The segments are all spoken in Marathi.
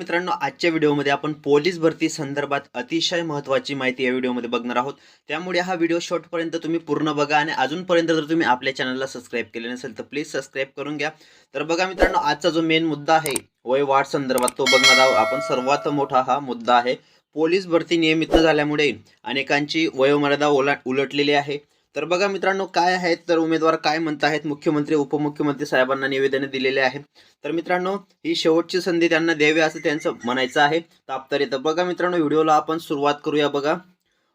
मित्रांनो आजच्या व्हिडिओमध्ये आपण पोलीस भरती संदर्भात अतिशय महत्त्वाची माहिती या व्हिडिओमध्ये बघणार आहोत. त्यामुळे हा व्हिडिओ शॉर्टपर्यंत तुम्ही पूर्ण बघा आणि अजूनपर्यंत जर तुम्ही आपल्या चॅनलला सबस्क्राईब केले नसेल तर प्लीज सबस्क्राईब करून घ्या. तर बघा मित्रांनो आजचा जो मेन मुद्दा आहे वय वाढ संदर्भात तो बघणार आहोत. आपण सर्वात मोठा हा मुद्दा आहे पोलीस भरती नियमित झाल्यामुळे अनेकांची वयोमर्यादा ओला उलटलेली आहे. तर बघा मित्रांनो काय आहेत तर उमेदवार काय म्हणत आहेत मुख्यमंत्री उपमुख्यमंत्री साहेबांना निवेदने दिलेले आहे तर मित्रांनो ही शेवटची संधी त्यांना द्यावी असं त्यांचं म्हणायचं आहे. तापतर येतं बघा मित्रांनो व्हिडिओला आपण सुरुवात करूया बघा.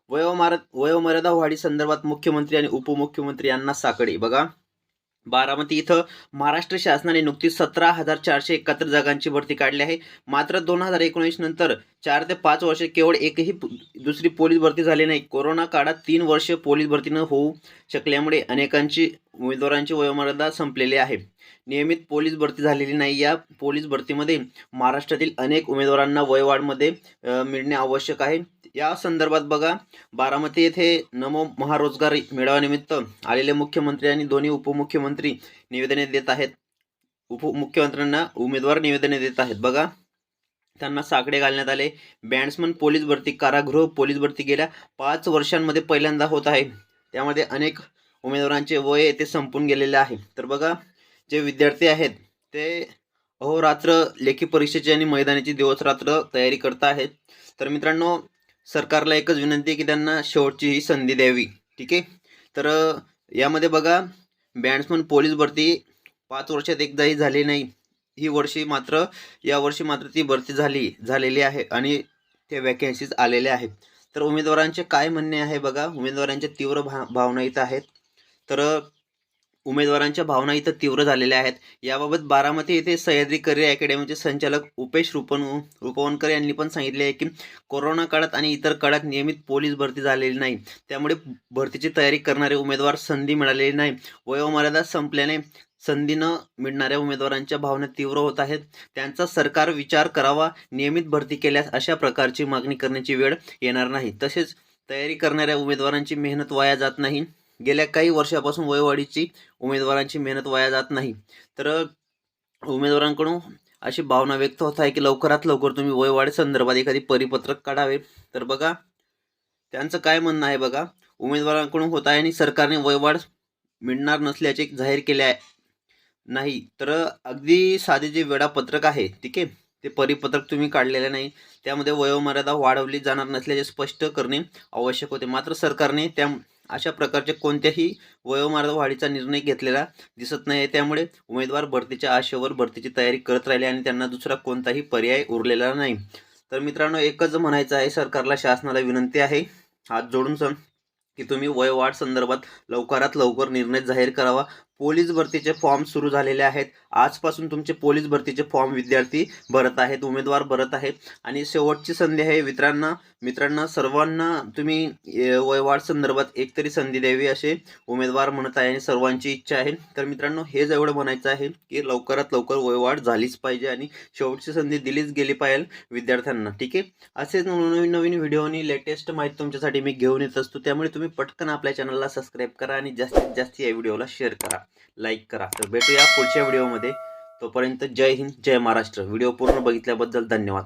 वयोमार वयोमर्यादा वाढी संदर्भात मुख्यमंत्री आणि उपमुख्यमंत्री यांना साकडी बघा. बारामती इथं महाराष्ट्र शासनाने नुकतीच सतरा हजार चारशे एकाहत्तर जागांची भरती काढली आहे. मात्र दोन हजार एकोणीस नंतर चार ते पाच वर्षे केवळ एकही दुसरी पोलीस भरती झाली नाही. कोरोना काळात तीन वर्ष पोलीस भरतीनं होऊ शकल्यामुळे अनेकांची उमेदवारांची वयोमर्यादा संपलेली आहे. नियमित पोलीस भरती झालेली नाही. या पोलीस भरतीमध्ये महाराष्ट्रातील अनेक उमेदवारांना वयवाढमध्ये मिळणे आवश्यक आहे. या संदर्भात बघा बारामती येथे नमो महारोजगार मेळाव्यानिमित्त आलेले मुख्यमंत्री आणि दोन्ही उपमुख्यमंत्री निवेदने देत आहेत. उपमुख्यमंत्र्यांना उमेदवार निवेदने देत आहेत. बघा त्यांना साकडे घालण्यात आले. बँड्समन पोलीस भरती कारागृह पोलीस भरती गेल्या पाच वर्षांमध्ये पहिल्यांदा होत आहे. त्यामध्ये अनेक उमेदवारांचे वय येथे संपून गेलेले आहे. तर बघा जे विद्यार्थी आहेत ते अहोरात्र लेखी परीक्षेची आणि मैदानाची दिवस रात्र तयारी करत आहेत. तर मित्रांनो सरकारला एकच विनंती आहे की त्यांना शेवटची ही संधी द्यावी. ठीक आहे? तर यामध्ये बघा बँड्समन पोलीस भरती पाच वर्षात एकदाही झाली नाही. ही वर्षी मात्र या वर्षी मात्र ती भरती झाली झालेली आहे आणि ते वॅकन्सीज आलेल्या आहेत. तर उमेदवारांचे काय म्हणणे आहे बघा? उमेदवारांच्या तीव्र भा भावना इथं आहेत. तर उमेदवारांच्या भावना इथं तीव्र झालेल्या आहेत. याबाबत बारामती येथे सह्याद्री करिअर अकॅडमीचे संचालक उपेश रुपन रुपवणकर यांनी पण सांगितले आहे की कोरोना काळात आणि इतर काळात नियमित पोलीस भरती झालेली नाही. त्यामुळे भरतीची तयारी करणारे उमेदवार संधी मिळालेली नाही. वयोमर्यादा संपल्याने संधी न मिळणाऱ्या उमेदवारांच्या भावना तीव्र होत आहेत. त्यांचा सरकार विचार करावा नियमित भरती केल्यास अशा प्रकारची मागणी करण्याची वेळ येणार नाही. तसेच तयारी करणाऱ्या उमेदवारांची मेहनत वाया जात नाही. गेल्या काही वर्षापासून वयवाढीची उमेदवारांची मेहनत वाया जात नाही. तर उमेदवारांकडून अशी भावना व्यक्त होत आहे की लवकरात लवकर तुम्ही वयवाढी संदर्भात एखादी परिपत्रक काढावे. तर बघा त्यांचं काय म्हणणं आहे बघा उमेदवारांकडून होत आहे आणि सरकारने वयवाढ मिळणार नसल्याचे जाहीर केले आहे. नाही तर अगदी साधे जे वेळापत्रक आहे ठीक आहे ते परिपत्रक तुम्ही काढलेले नाही. त्यामध्ये वयोमर्यादा वाढवली जाणार नसल्याचे स्पष्ट करणे आवश्यक होते. मात्र सरकारने त्या अशा प्रकारचे कोणत्याही वयोमार्ग वाढीचा निर्णय घेतलेला दिसत नाही त्यामुळे उमेदवार भरतीच्या आशेवर भरतीची तयारी करत राहिले आणि त्यांना दुसरा कोणताही पर्याय उरलेला नाही. तर मित्रांनो एकच म्हणायचं आहे सरकारला शासनाला विनंती आहे हात जोडून सण की तुम्ही वयवाढ संदर्भात लवकरात लवकर निर्णय जाहीर करावा. पोलीस भरतीचे फॉर्म सुरू झालेले आहेत. आजपासून तुमचे पोलीस भरतीचे फॉर्म विद्यार्थी भरत आहेत उमेदवार भरत आहेत. आणि शेवटची संधी आहे मित्रांना मित्रांना सर्वांना तुम्ही वयवाढ संदर्भात एकतरी संधी द्यावी असे उमेदवार म्हणत आहे आणि सर्वांची इच्छा आहे. तर मित्रांनो हेच एवढं म्हणायचं आहे की लवकरात लवकर वयवाढ झालीच पाहिजे आणि शेवटची संधी दिलीच गेली पाहिजे विद्यार्थ्यांना. ठीक आहे? असेच नवीन नवीन व्हिडिओ आणि लेटेस्ट माहिती तुमच्यासाठी मी घेऊन येत असतो. त्यामुळे तुम्ही पटकन आपल्या चॅनलला सबस्क्राईब करा आणि जास्तीत जास्त या व्हिडिओला शेअर करा. लाईक करा. तर भेटूया पुढच्या व्हिडिओमध्ये. तोपर्यंत जय हिंद जय महाराष्ट्र. व्हिडिओ पूर्ण बघितल्याबद्दल धन्यवाद.